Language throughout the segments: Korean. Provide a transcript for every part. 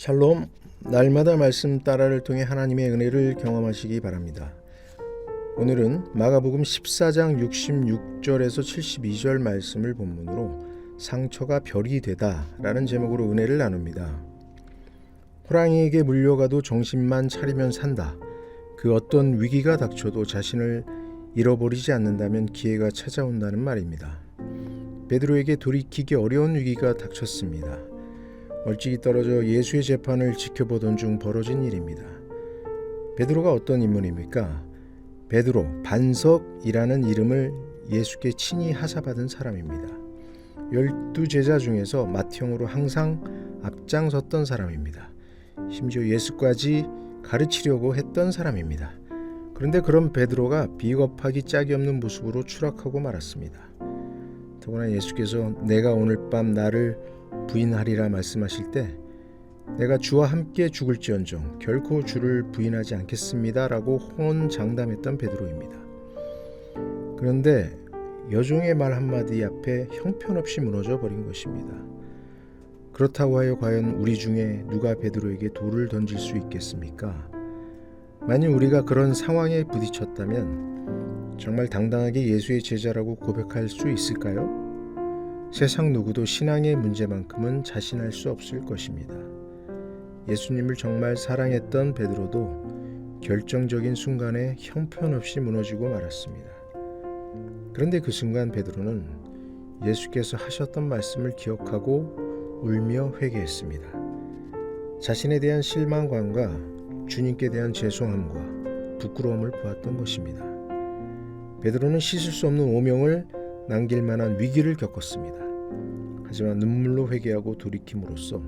샬롬 날마다 말씀 따라를 통해 하나님의 은혜를 경험하시기 바랍니다. 오늘은 마가복음 14장 66절에서 72절 말씀을 본문으로 상처가 별이 되다라는 제목으로 은혜를 나눕니다. 호랑이에게 물려가도 정신만 차리면 산다. 그 어떤 위기가 닥쳐도 자신을 잃어버리지 않는다면 기회가 찾아온다는 말입니다. 베드로에게 돌이키기 어려운 위기가 닥쳤습니다. 멀찍이 떨어져 예수의 재판을 지켜보던 중 벌어진 일입니다. 베드로가 어떤 인물입니까? 베드로 반석이라는 이름을 예수께 친히 하사받은 사람입니다. 열두 제자 중에서 맏형으로 항상 앞장섰던 사람입니다. 심지어 예수까지 가르치려고 했던 사람입니다. 그런데 그런 베드로가 비겁하기 짝이 없는 모습으로 추락하고 말았습니다. 더구나 예수께서 내가 오늘 밤 나를 부인하리라 말씀하실 때 내가 주와 함께 죽을지언정 결코 주를 부인하지 않겠습니다라고 호언장담했던 베드로입니다. 그런데 여종의 말 한마디 앞에 형편없이 무너져 버린 것입니다. 그렇다고 하여 과연 우리 중에 누가 베드로에게 돌을 던질 수 있겠습니까? 만일 우리가 그런 상황에 부딪혔다면 정말 당당하게 예수의 제자라고 고백할 수 있을까요? 세상 누구도 신앙의 문제만큼은 자신할 수 없을 것입니다. 예수님을 정말 사랑했던 베드로도 결정적인 순간에 형편없이 무너지고 말았습니다. 그런데 그 순간 베드로는 예수께서 하셨던 말씀을 기억하고 울며 회개했습니다. 자신에 대한 실망감과 주님께 대한 죄송함과 부끄러움을 보았던 것입니다. 베드로는 씻을 수 없는 오명을 남길 만한 위기를 겪었습니다. 하지만 눈물로 회개하고 돌이킴으로써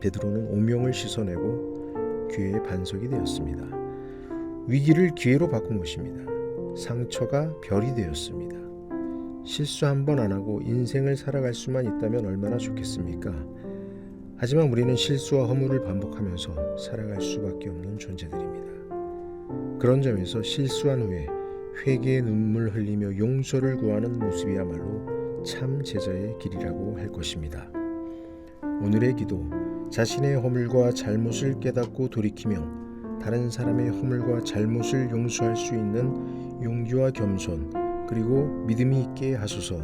베드로는 오명을 씻어내고 기회의 반석이 되었습니다. 위기를 기회로 바꾼 것입니다. 상처가 별이 되었습니다. 실수 한 번 안 하고 인생을 살아갈 수만 있다면 얼마나 좋겠습니까? 하지만 우리는 실수와 허물을 반복하면서 살아갈 수밖에 없는 존재들입니다. 그런 점에서 실수한 후에 회개의 눈물 흘리며 용서를 구하는 모습이야말로 참 제자의 길이라고 할 것입니다. 오늘의 기도 자신의 허물과 잘못을 깨닫고 돌이키며 다른 사람의 허물과 잘못을 용서할 수 있는 용기와 겸손 그리고 믿음이 있게 하소서.